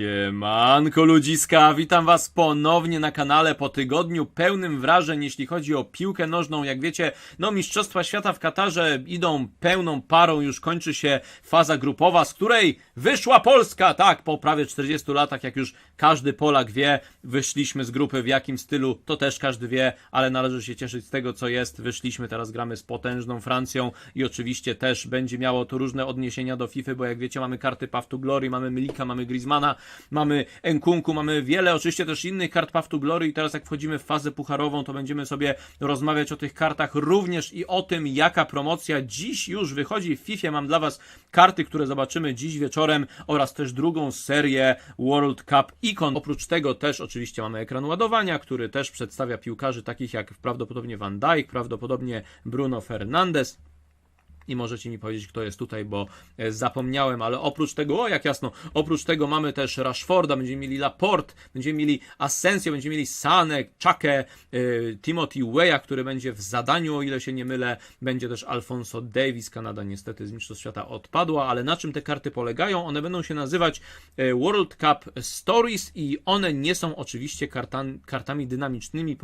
Siemanko ludziska, witam was ponownie na kanale po tygodniu pełnym wrażeń, jeśli chodzi o piłkę nożną. Jak wiecie, no Mistrzostwa Świata w Katarze idą pełną parą, już kończy się faza grupowa, z której wyszła Polska, tak, po prawie 40 latach, jak już każdy Polak wie, wyszliśmy z grupy w jakim stylu, to też każdy wie, ale należy się cieszyć z tego, co jest. Wyszliśmy, teraz gramy z potężną Francją i oczywiście też będzie miało to różne odniesienia do FIFA, bo jak wiecie, mamy karty Path to Glory, mamy Milika, mamy Griezmana, mamy Enkunku, mamy wiele oczywiście też innych kart Path to Glory i teraz jak wchodzimy w fazę pucharową, to będziemy sobie rozmawiać o tych kartach również i o tym, jaka promocja dziś już wychodzi w FIFA. Mam dla was karty, które zobaczymy dziś wieczorem oraz też drugą serię World Cup Icon. Oprócz tego też oczywiście mamy ekran ładowania, który też przedstawia piłkarzy takich jak prawdopodobnie Van Dijk, prawdopodobnie Bruno Fernandes i możecie mi powiedzieć, kto jest tutaj, bo e, zapomniałem, ale oprócz tego, o jak jasno, oprócz tego mamy też Rashforda, będziemy mieli Laporte, będziemy mieli Asensio, będziemy mieli Sanek, Czakę, y, Timothy Weah, który będzie w zadaniu, o ile się nie mylę, będzie też Alfonso Davis, Kanada niestety z Mistrzostw Świata odpadła, ale na czym te karty polegają? One będą się nazywać e, World Cup Stories i one nie są oczywiście kartami, kartami dynamicznymi,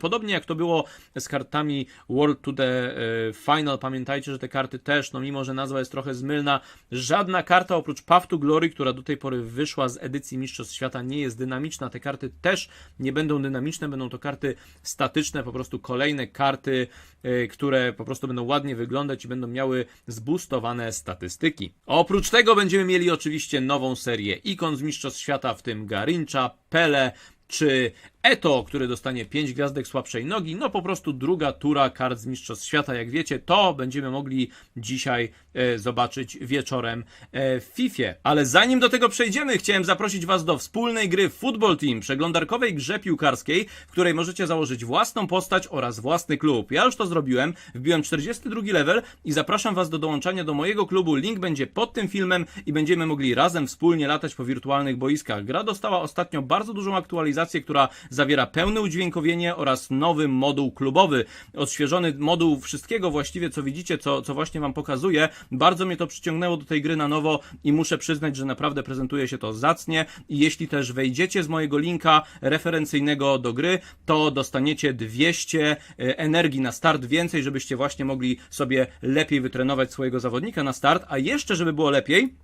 podobnie jak to było z kartami World to the e, Final, pamiętajcie, że te karty też, no mimo, że nazwa jest trochę zmylna, żadna karta oprócz Path to Glory, która do tej pory wyszła z edycji Mistrzostw Świata, nie jest dynamiczna. Te karty też nie będą dynamiczne, będą to karty statyczne, po prostu kolejne karty, e, które po prostu będą ładnie wyglądać i będą miały zboostowane statystyki. Oprócz tego będziemy mieli oczywiście nową serię ikon z Mistrzostw Świata, w tym Garincha, Pele, czy Eto, który dostanie 5 gwiazdek słabszej nogi, no po prostu druga tura kart z Mistrzostw Świata, jak wiecie, to będziemy mogli dzisiaj e, zobaczyć wieczorem e, w FIFA. Ale zanim do tego przejdziemy, chciałem zaprosić Was do wspólnej gry Football Team, przeglądarkowej grze piłkarskiej, w której możecie założyć własną postać oraz własny klub. Ja już to zrobiłem, wbiłem 42 level i zapraszam Was do dołączania do mojego klubu. Link będzie pod tym filmem i będziemy mogli razem wspólnie latać po wirtualnych boiskach. Gra dostała ostatnio bardzo dużą aktualizację, która zawiera pełne udźwiękowienie oraz nowy moduł klubowy. Odświeżony moduł wszystkiego właściwie, co widzicie, co, co właśnie Wam pokazuję. Bardzo mnie to przyciągnęło do tej gry na nowo i muszę przyznać, że naprawdę prezentuje się to zacnie. I jeśli też wejdziecie z mojego linka referencyjnego do gry, to dostaniecie 200 e, energii na start więcej, żebyście właśnie mogli sobie lepiej wytrenować swojego zawodnika na start. A jeszcze, żeby było lepiej,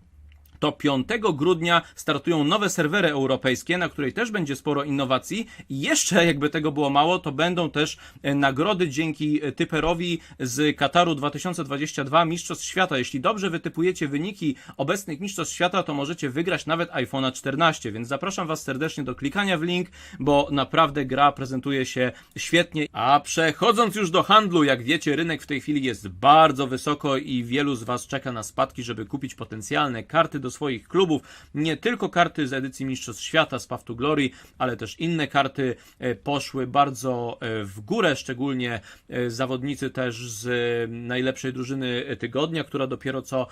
to 5 grudnia startują nowe serwery europejskie, na której też będzie sporo innowacji. I jeszcze, jakby tego było mało, to będą też e, nagrody dzięki e, typerowi z Kataru 2022 Mistrzostw Świata. Jeśli dobrze wytypujecie wyniki obecnych Mistrzostw Świata, to możecie wygrać nawet iPhone'a 14, więc zapraszam Was serdecznie do klikania w link, bo naprawdę gra prezentuje się świetnie. A przechodząc już do handlu, jak wiecie, rynek w tej chwili jest bardzo wysoko i wielu z Was czeka na spadki, żeby kupić potencjalne karty do swoich klubów. Nie tylko karty z edycji Mistrzostw Świata z Path to Glory, ale też inne karty e, poszły bardzo e, w górę, szczególnie e, zawodnicy też z najlepszej drużyny tygodnia, która dopiero co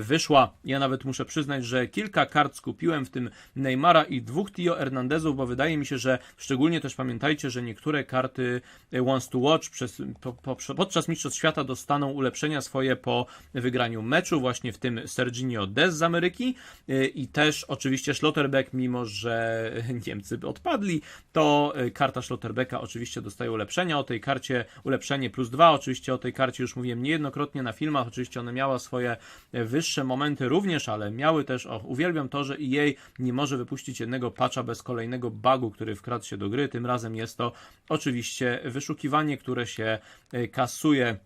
wyszła. Ja nawet muszę przyznać, że kilka kart skupiłem, w tym Neymara i dwóch Tio Hernandezów, bo wydaje mi się, że szczególnie też pamiętajcie, że niektóre karty Wants to Watch przez, po, po, podczas Mistrzostw Świata dostaną ulepszenia swoje po wygraniu meczu, właśnie w tym Serginio Dez z Ameryki y, i też oczywiście Schlotterbeck, mimo że Niemcy odpadli, to y, karta Schlotterbecka oczywiście dostaje ulepszenia. O tej karcie ulepszenie plus dwa, oczywiście o tej karcie już mówiłem niejednokrotnie na filmach, oczywiście ona miała swoje y, wyższe momenty również, ale miały też, o, uwielbiam to, że EA nie może wypuścić jednego patcha bez kolejnego bugu, który wkradł się do gry. Tym razem jest to oczywiście wyszukiwanie, które się kasuje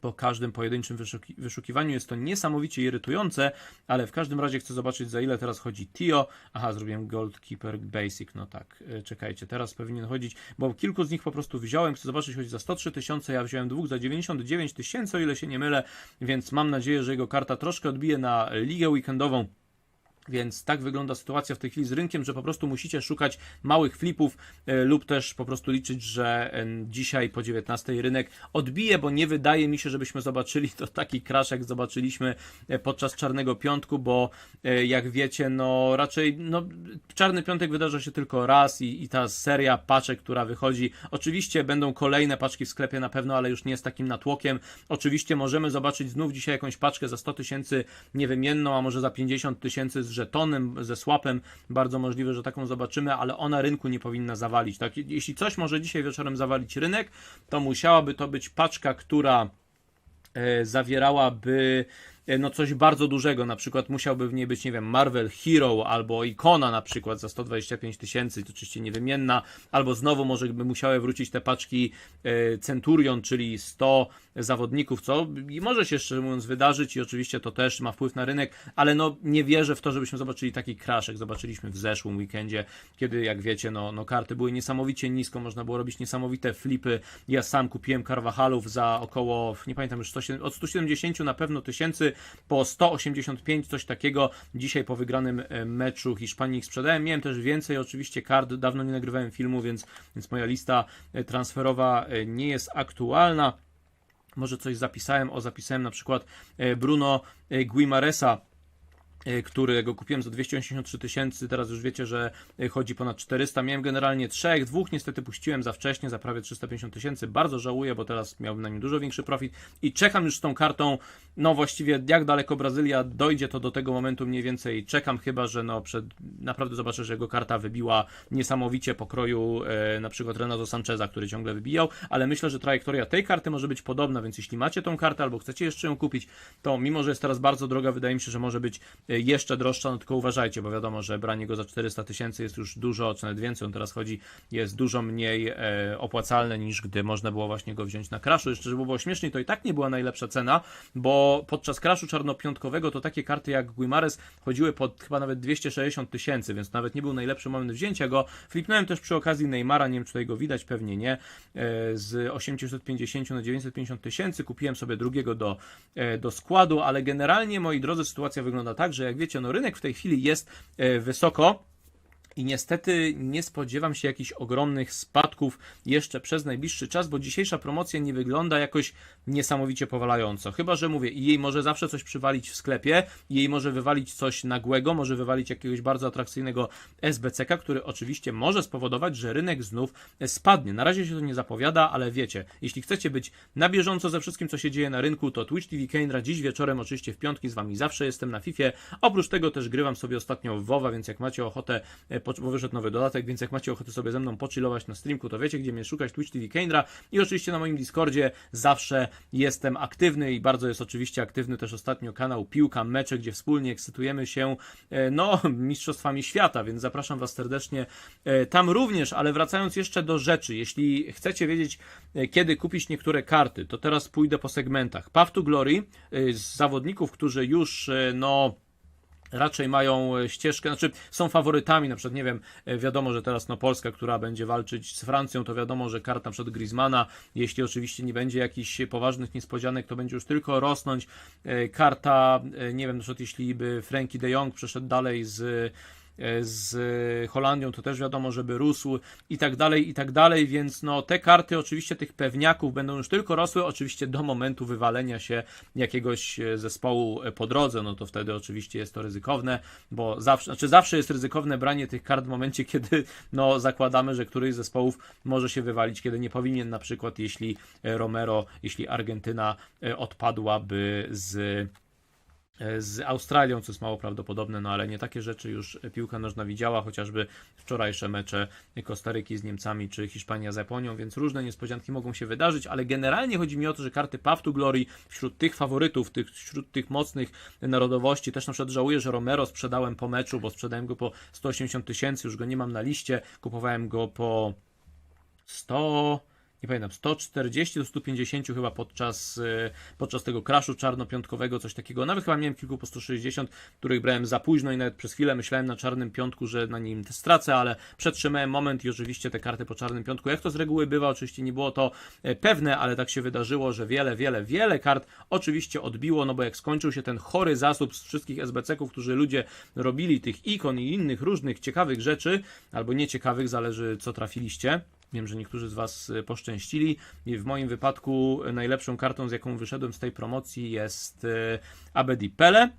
po każdym pojedynczym wyszuki- wyszukiwaniu jest to niesamowicie irytujące, ale w każdym razie chcę zobaczyć za ile teraz chodzi Tio. Aha, zrobiłem Goldkeeper Basic, no tak, e, czekajcie, teraz powinien chodzić, bo kilku z nich po prostu wziąłem, chcę zobaczyć, chodzi za 103 tysiące, ja wziąłem dwóch za 99 tysięcy, o ile się nie mylę, więc mam nadzieję, że jego karta troszkę odbije na ligę weekendową. Więc tak wygląda sytuacja w tej chwili z rynkiem, że po prostu musicie szukać małych flipów e, lub też po prostu liczyć, że dzisiaj po 19 rynek odbije, bo nie wydaje mi się, żebyśmy zobaczyli to taki crash, jak zobaczyliśmy e, podczas Czarnego Piątku, bo e, jak wiecie, no raczej no, Czarny Piątek wydarza się tylko raz i, i ta seria paczek, która wychodzi, oczywiście będą kolejne paczki w sklepie na pewno, ale już nie z takim natłokiem. Oczywiście możemy zobaczyć znów dzisiaj jakąś paczkę za 100 tysięcy niewymienną, a może za 50 tysięcy z żetonem, ze swapem, bardzo możliwe, że taką zobaczymy, ale ona rynku nie powinna zawalić. Tak? Jeśli coś może dzisiaj wieczorem zawalić rynek, to musiałaby to być paczka, która e, zawierałaby no coś bardzo dużego, na przykład musiałby w niej być, nie wiem, Marvel Hero albo Ikona na przykład za 125 tysięcy, to oczywiście niewymienna, albo znowu może by musiały wrócić te paczki e, Centurion, czyli 100 zawodników, co i może się szczerze mówiąc wydarzyć i oczywiście to też ma wpływ na rynek, ale no nie wierzę w to, żebyśmy zobaczyli taki crash, jak zobaczyliśmy w zeszłym weekendzie, kiedy jak wiecie, no, no karty były niesamowicie nisko, można było robić niesamowite flipy. Ja sam kupiłem Carvajalów za około, nie pamiętam już, 100, od 170 na pewno tysięcy po 185, coś takiego. Dzisiaj po wygranym e, meczu Hiszpanii ich sprzedałem. Miałem też więcej oczywiście kart, dawno nie nagrywałem filmu, więc, więc moja lista e, transferowa e, nie jest aktualna. Może coś zapisałem, o zapisałem na przykład Bruno Guimaresa, którego kupiłem za 283 tysięcy, teraz już wiecie, że e, chodzi ponad 400. Miałem generalnie trzech, dwóch niestety puściłem za wcześnie, za prawie 350 tysięcy. Bardzo żałuję, bo teraz miałbym na nim dużo większy profit i czekam już z tą kartą, no właściwie jak daleko Brazylia dojdzie, to do tego momentu mniej więcej czekam, chyba, że no przed, naprawdę zobaczę, że jego karta wybiła niesamowicie pokroju e, na przykład Renato Sancheza, który ciągle wybijał, ale myślę, że trajektoria tej karty może być podobna, więc jeśli macie tą kartę albo chcecie jeszcze ją kupić, to mimo, że jest teraz bardzo droga, wydaje mi się, że może być e, jeszcze droższa, no tylko uważajcie, bo wiadomo, że branie go za 400 tysięcy jest już dużo, czy nawet więcej, on teraz chodzi, jest dużo mniej e, opłacalne niż gdy można było właśnie go wziąć na crashu. Jeszcze, żeby było śmieszniej, to i tak nie była najlepsza cena, bo podczas crashu czarnopiątkowego to takie karty jak Guimares chodziły pod chyba nawet 260 tysięcy, więc nawet nie był najlepszy moment wzięcia go. Flipnąłem też przy okazji Neymara, nie wiem czy tutaj go widać, pewnie nie, e, z 850 na 950 tysięcy, kupiłem sobie drugiego do, e, do składu, ale generalnie, moi drodzy, sytuacja wygląda tak, że jak wiecie, no rynek w tej chwili jest e, wysoko, i niestety nie spodziewam się jakichś ogromnych spadków jeszcze przez najbliższy czas, bo dzisiejsza promocja nie wygląda jakoś niesamowicie powalająco. Chyba, że mówię, jej może zawsze coś przywalić w sklepie, jej może wywalić coś nagłego, może wywalić jakiegoś bardzo atrakcyjnego SBCK, który oczywiście może spowodować, że rynek znów spadnie. Na razie się to nie zapowiada, ale wiecie, jeśli chcecie być na bieżąco ze wszystkim, co się dzieje na rynku, to Twitch TV Kendra dziś wieczorem, oczywiście w piątki z wami zawsze jestem na FIFA. Oprócz tego też grywam sobie ostatnio w WoWa, więc jak macie ochotę e, po- bo wyszedł nowy dodatek, więc jak macie ochotę sobie ze mną pochillować na streamku, to wiecie, gdzie mnie szukać, Twitch TV Kendra i oczywiście na moim Discordzie zawsze jestem aktywny i bardzo jest oczywiście aktywny też ostatnio kanał Piłka Mecze, gdzie wspólnie ekscytujemy się e, no, mistrzostwami świata, więc zapraszam Was serdecznie e, tam również, ale wracając jeszcze do rzeczy, jeśli chcecie wiedzieć, e, kiedy kupić niektóre karty, to teraz pójdę po segmentach. Path to Glory z zawodników, którzy już, no, raczej mają e, ścieżkę, znaczy są faworytami, na przykład nie wiem, e, wiadomo, że teraz no Polska, która będzie walczyć z Francją, to wiadomo, że karta przed Griezmana, jeśli oczywiście nie będzie jakichś poważnych niespodzianek, to będzie już tylko rosnąć. E, Karta, nie wiem, na przykład jeśli by Frankie de Jong przeszedł dalej z z Holandią, to też wiadomo, żeby rósł i tak dalej, i tak dalej, więc no te karty oczywiście tych pewniaków będą już tylko rosły, oczywiście do momentu wywalenia się jakiegoś e, zespołu e, po drodze, no to wtedy oczywiście jest to ryzykowne, bo zawsze, znaczy zawsze jest ryzykowne branie tych kart w momencie, kiedy no zakładamy, że któryś z zespołów może się wywalić, kiedy nie powinien, na przykład jeśli e, Romero, jeśli Argentyna e, odpadłaby z z Australią, co jest mało prawdopodobne, no ale nie takie rzeczy już piłka nożna widziała, chociażby wczorajsze mecze Kostaryki z Niemcami czy Hiszpania z Japonią, więc różne niespodzianki mogą się wydarzyć, ale generalnie chodzi mi o to, że karty Path to Glory wśród tych faworytów, tych, wśród tych mocnych narodowości, też na przykład żałuję, że Romero sprzedałem po meczu, bo sprzedałem go po 180 tysięcy, już go nie mam na liście, kupowałem go po 100 nie pamiętam, 140 do 150 chyba podczas, e, podczas tego crashu czarnopiątkowego, coś takiego. Nawet chyba miałem kilku po 160, których brałem za późno i nawet przez chwilę myślałem na czarnym piątku, że na nim stracę, ale przetrzymałem moment i oczywiście te karty po czarnym piątku, jak to z reguły bywa, oczywiście nie było to e, pewne, ale tak się wydarzyło, że wiele, wiele, wiele kart oczywiście odbiło, no bo jak skończył się ten chory zasób z wszystkich SBC-ków, którzy ludzie robili, tych ikon i innych różnych ciekawych rzeczy, albo nieciekawych, zależy co trafiliście, Wiem, że niektórzy z Was y, poszczęścili. I w moim wypadku y, najlepszą kartą, z jaką wyszedłem z tej promocji jest y, Abedi Pele.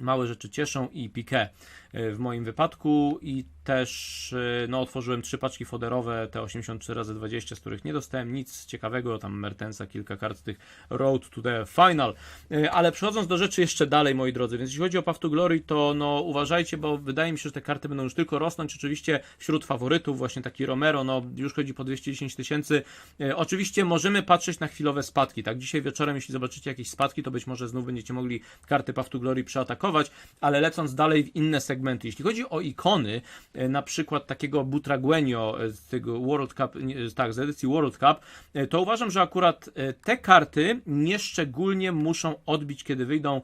Małe rzeczy cieszą i Piqué. E, w moim wypadku i też e, no, otworzyłem trzy paczki foderowe, te 83 razy 20 z których nie dostałem nic ciekawego, tam Mertensa, kilka kart tych Road to the Final. E, Ale przechodząc do rzeczy jeszcze dalej, moi drodzy, więc jeśli chodzi o Path to Glory, to no uważajcie, bo wydaje mi się, że te karty będą już tylko rosnąć. Oczywiście wśród faworytów, właśnie taki Romero, no już chodzi po 210 tysięcy. Oczywiście możemy patrzeć na chwilowe spadki, tak? Dzisiaj wieczorem, jeśli zobaczycie jakieś spadki, to być może znów będziecie mogli karty Path to Glory przeatakować, ale lecąc dalej w inne segmenty. Jeśli chodzi o ikony, e, na przykład takiego Butraguenio e, z tego World Cup, tak, z edycji World Cup, e, to uważam, że akurat e, te karty nieszczególnie muszą odbić, kiedy wyjdą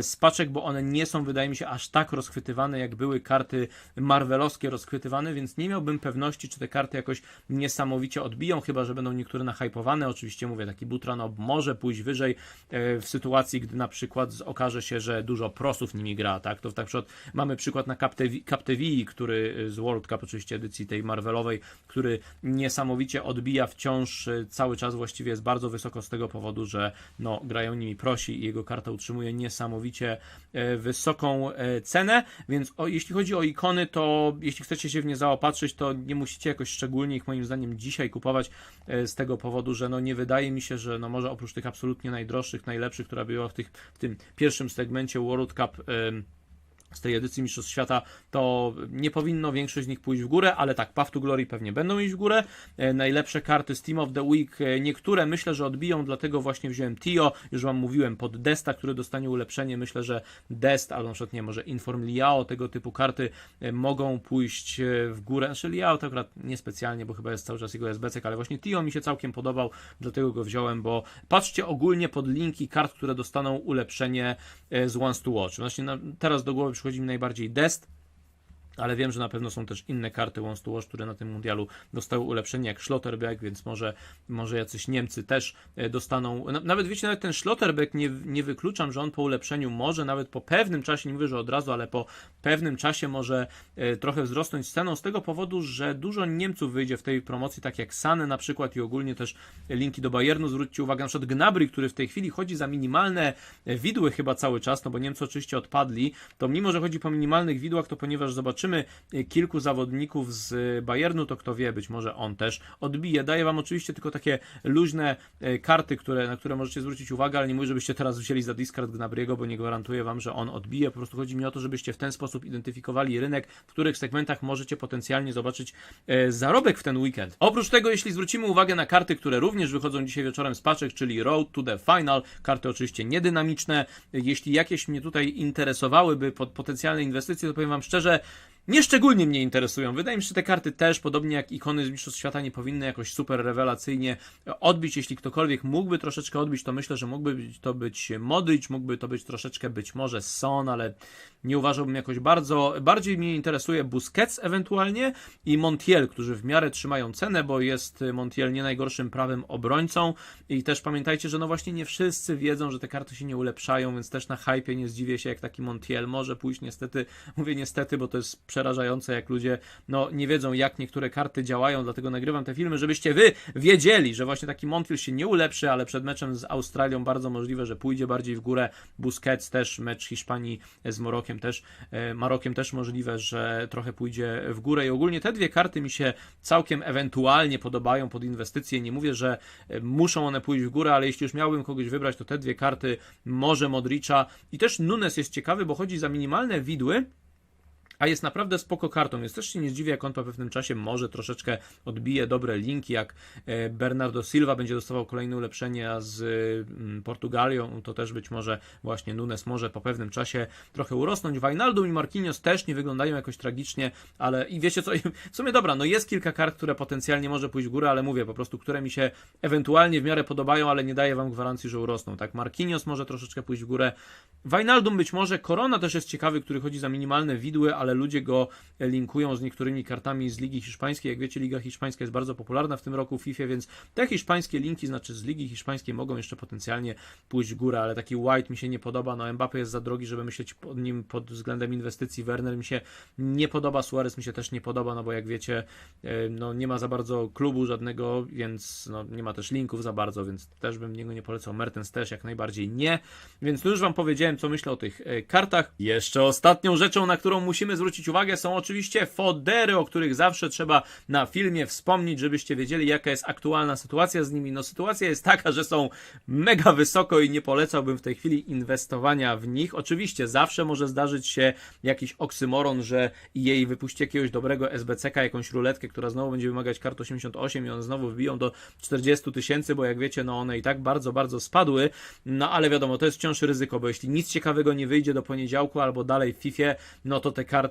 z paczek, bo one nie są, wydaje mi się, aż tak rozchwytywane, jak były karty marvelowskie rozchwytywane, więc nie miałbym pewności, czy te karty jakoś niesamowicie odbiją, chyba, że będą niektóre nahypowane. Oczywiście mówię, taki Butranob może pójść wyżej w sytuacji, gdy na przykład okaże się, że dużo prosów nimi gra, tak? To na przykład mamy przykład na Captevi, który e, z World Cup, oczywiście edycji tej Marvelowej, który niesamowicie odbija wciąż e, cały czas właściwie jest bardzo wysoko z tego powodu, że no, grają nimi prosi i jego karta utrzymuje niesamowicie e, wysoką cenę, więc o, jeśli chodzi o ikony, to jeśli chcecie się w nie zaopatrzyć, to nie musicie jakoś szczególnie ich moim zdaniem dzisiaj kupować z tego powodu, że no nie wydaje mi się, że no może oprócz tych absolutnie najdroższych, najlepszych, która była w, tych, w tym pierwszym segmencie World Cup z tej edycji Mistrzostw Świata, to nie powinno większość z nich pójść w górę, ale tak, Path to Glory pewnie będą iść w górę. E, najlepsze karty z Team of the Week, e, niektóre myślę, że odbiją, dlatego właśnie wziąłem Tio, już Wam mówiłem, pod Desta, który dostanie ulepszenie, myślę, że Dest, albo na przykład, nie może Inform Liao, tego typu karty e, mogą pójść w górę. Znaczy Liao to akurat niespecjalnie, bo chyba jest cały czas jego SBC, ale właśnie Tio mi się całkiem podobał, dlatego go wziąłem, bo patrzcie ogólnie pod linki kart, które dostaną ulepszenie z Once to Watch. Właśnie na, teraz do głowy przychodzi mi najbardziej Dest, ale wiem, że na pewno są też inne karty Once to Watch, które na tym mundialu dostały ulepszenie, jak Schlotterbeck, więc może, może jacyś Niemcy też e, dostaną. na- Nawet wiecie, nawet ten Schlotterbeck nie, nie wykluczam, że on po ulepszeniu może nawet po pewnym czasie, nie mówię, że od razu, ale po pewnym czasie może e, trochę wzrosnąć ceną z tego powodu, że dużo Niemców wyjdzie w tej promocji, tak jak Sany na przykład i ogólnie też linki do Bayernu. Zwróćcie uwagę, na przykład Gnabry, który w tej chwili chodzi za minimalne e, widły chyba cały czas, no bo Niemcy oczywiście odpadli, to mimo, że chodzi po minimalnych widłach, to ponieważ zobaczymy e, kilku zawodników z e, Bayernu, to kto wie, być może on też odbije. Daję wam oczywiście tylko takie luźne e, karty, które, na które możecie zwrócić uwagę, ale nie mówię, żebyście teraz wzięli za discard Gnabriego, bo nie gwarantuję wam, że on odbije. Po prostu chodzi mi o to, żebyście w ten sposób identyfikowali rynek, w których segmentach możecie potencjalnie zobaczyć zarobek w ten weekend. Oprócz tego, jeśli zwrócimy uwagę na karty, które również wychodzą dzisiaj wieczorem z paczek, czyli Road to the Final, karty oczywiście niedynamiczne. Jeśli jakieś mnie tutaj interesowałyby pod potencjalne inwestycje, to powiem wam szczerze, Nieszczególnie mnie interesują. Wydaje mi się, że te karty też, podobnie jak ikony z Mistrzostw Świata, nie powinny jakoś super rewelacyjnie odbić. Jeśli ktokolwiek mógłby troszeczkę odbić, to myślę, że mógłby to być Modric, mógłby to być troszeczkę być może Son, ale nie uważałbym jakoś bardzo. Bardziej mnie interesuje Busquets ewentualnie i Montiel, którzy w miarę trzymają cenę, bo jest Montiel nie najgorszym prawym obrońcą. I też pamiętajcie, że no właśnie nie wszyscy wiedzą, że te karty się nie ulepszają, więc też na hypie nie zdziwię się, jak taki Montiel może pójść niestety. Mówię niestety, bo to jest przerażające, jak ludzie no, nie wiedzą, jak niektóre karty działają, dlatego nagrywam te filmy, żebyście wy wiedzieli, że właśnie taki Montiel się nie ulepszy, ale przed meczem z Australią bardzo możliwe, że pójdzie bardziej w górę. Busquets też, mecz Hiszpanii z Marokiem też, e, Marokiem też możliwe, że trochę pójdzie w górę i ogólnie te dwie karty mi się całkiem ewentualnie podobają pod inwestycje. Nie mówię, że e, muszą one pójść w górę, ale jeśli już miałbym kogoś wybrać, to te dwie karty, może Modricza i też Nunes jest ciekawy, bo chodzi za minimalne widły, a jest naprawdę spoko kartą, więc też się nie zdziwię, jak on po pewnym czasie może troszeczkę odbije dobre linki, jak e, Bernardo Silva będzie dostawał kolejne ulepszenia z mm, Portugalią, to też być może właśnie Nunes może po pewnym czasie trochę urosnąć. Wijnaldum i Marquinhos też nie wyglądają jakoś tragicznie, ale i wiecie co, w sumie dobra, no jest kilka kart, które potencjalnie może pójść w górę, ale mówię po prostu, które mi się ewentualnie w miarę podobają, ale nie daję wam gwarancji, że urosną, tak? Marquinhos może troszeczkę pójść w górę, Wijnaldum być może, Korona też jest ciekawy, który chodzi za minimalne widły, ale ludzie go linkują z niektórymi kartami z Ligi Hiszpańskiej. Jak wiecie, Liga Hiszpańska jest bardzo popularna w tym roku w FIFA, więc te hiszpańskie linki, znaczy z Ligi Hiszpańskiej mogą jeszcze potencjalnie pójść w górę, ale taki White mi się nie podoba, no Mbappe jest za drogi, żeby myśleć pod nim pod względem inwestycji, Werner mi się nie podoba, Suarez mi się też nie podoba, no bo jak wiecie, e, no nie ma za bardzo klubu żadnego, więc no nie ma też linków za bardzo, więc też bym niego nie polecał, Mertens też jak najbardziej nie, więc tu już wam powiedziałem, co myślę o tych e, kartach. Jeszcze ostatnią rzeczą, na którą musimy zwrócić uwagę, są oczywiście fodery, o których zawsze trzeba na filmie wspomnieć, żebyście wiedzieli, jaka jest aktualna sytuacja z nimi. No, sytuacja jest taka, że są mega wysoko i nie polecałbym w tej chwili inwestowania w nich. Oczywiście zawsze może zdarzyć się jakiś oksymoron, że jej wypuści jakiegoś dobrego SBCK, jakąś ruletkę, która znowu będzie wymagać kart 88 i one znowu wbiją do 40 tysięcy, bo jak wiecie, no one i tak bardzo, bardzo spadły. No ale wiadomo, to jest wciąż ryzyko, bo jeśli nic ciekawego nie wyjdzie do poniedziałku albo dalej w FIFA, no to te karty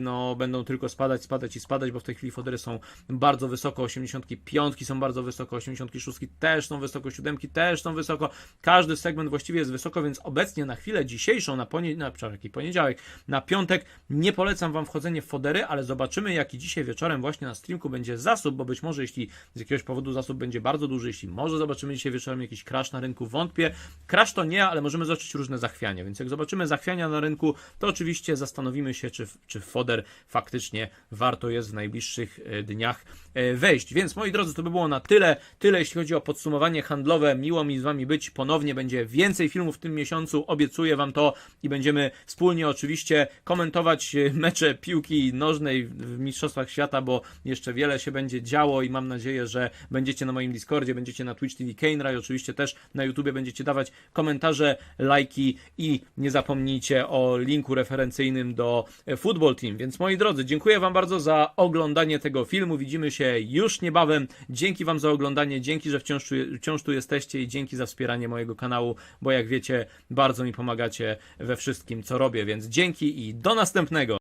no, będą tylko spadać, spadać i spadać, bo w tej chwili fodery są bardzo wysoko, 85 są bardzo wysoko, 86 też są wysoko, 7 też są wysoko. Każdy segment właściwie jest wysoko, więc obecnie na chwilę dzisiejszą, na, ponie, na jaki poniedziałek, na piątek nie polecam Wam wchodzenie w fodery, ale zobaczymy jaki dzisiaj wieczorem właśnie na streamku będzie zasób, bo być może jeśli z jakiegoś powodu zasób będzie bardzo duży, jeśli może zobaczymy dzisiaj wieczorem jakiś crash na rynku, wątpię. Crash to nie, ale możemy zobaczyć różne zachwiania, więc jak zobaczymy zachwiania na rynku, to oczywiście zastanowimy się, czy, czy foder faktycznie warto jest w najbliższych e, dniach e, wejść. Więc moi drodzy, to by było na tyle. Tyle jeśli chodzi o podsumowanie handlowe. Miło mi z Wami być. Ponownie będzie więcej filmów w tym miesiącu. Obiecuję Wam to i będziemy wspólnie oczywiście komentować e, mecze piłki nożnej w Mistrzostwach Świata, bo jeszcze wiele się będzie działo i mam nadzieję, że będziecie na moim Discordzie, będziecie na Twitch TV Kane'a i oczywiście też na YouTubie będziecie dawać komentarze, lajki i nie zapomnijcie o linku referencyjnym do e, Football Team. Więc moi drodzy, dziękuję Wam bardzo za oglądanie tego filmu. Widzimy się już niebawem. Dzięki Wam za oglądanie, dzięki, że wciąż tu, wciąż tu jesteście i dzięki za wspieranie mojego kanału, bo jak wiecie, bardzo mi pomagacie we wszystkim, co robię. Więc dzięki i do następnego.